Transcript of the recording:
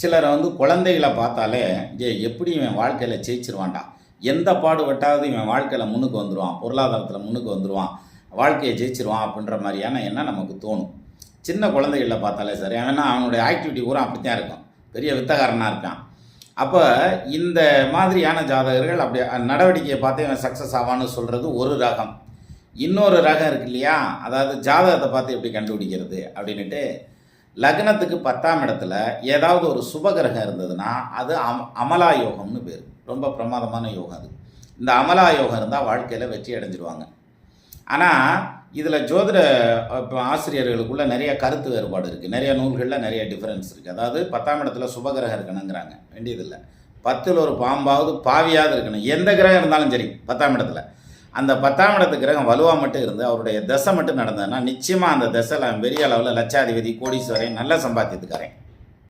சிலரை வந்து குழந்தைகளை பார்த்தாலே ஏ எப்படி இவன் வாழ்க்கையில் ஜெயிச்சிருவான்டா? எந்த பாடுபட்டாவது இவன் வாழ்க்கையில் முன்னுக்கு வந்துடுவான் பொருளாதாரத்தில் முன்னுக்கு வந்துடுவான் வாழ்க்கையை ஜெயிச்சிருவான் அப்படின்ற மாதிரியான எண்ணம் நமக்கு தோணும். சின்ன குழந்தைகளில் பார்த்தாலே சரி. ஏன்னா அவனுடைய ஆக்டிவிட்டி பூரா அப்படித்தான் இருக்கும். பெரிய வித்தகாரனாக இருக்கான். அப்போ இந்த மாதிரியான ஜாதகர்கள் அப்படி நடவடிக்கையை பார்த்து இவன் சக்ஸஸ் ஆவான்னு சொல்கிறது ஒரு ரகம். இன்னொரு ரகம் இருக்கு இல்லையா? அதாவது ஜாதகத்தை பார்த்து எப்படி கண்டுபிடிக்கிறது அப்படின்ட்டு லக்னத்துக்கு பத்தாம் இடத்துல ஏதாவது ஒரு சுபகிரகம் இருந்ததுன்னா அது அம் அமலா யோகம்னு பேர். ரொம்ப பிரமாதமான யோகம் அது. இந்த அமலா யோகம் இருந்தால் வாழ்க்கையில் வெற்றி அடைஞ்சிருவாங்க. ஆனால் இதில் ஜோதிட இப்போ ஆசிரியர்களுக்குள்ள நிறைய கருத்து வேறுபாடு இருக்குது நிறைய நூல்களில் நிறைய டிஃப்ரென்ஸ் இருக்குது அதாவது பத்தாம் இடத்துல சுபகிரகம் இருக்கணுங்கிறாங்க. வேண்டியதில்லை. பத்தில் ஒரு பாம்பாவது பாவியாவது இருக்கணும். எந்த கிரகம் இருந்தாலும் சரி பத்தாம் இடத்துல. அந்த பத்தாம் இடத்து கிரகம் வலுவாக மட்டும் இருந்து அவருடைய தசை மட்டும் நடந்ததுன்னா நிச்சயமாக அந்த தசையில் பெரிய அளவில் லட்சாதிபதி கோடீஸ்வரன் நல்லா சம்பாத்தியத்துக்காரன்.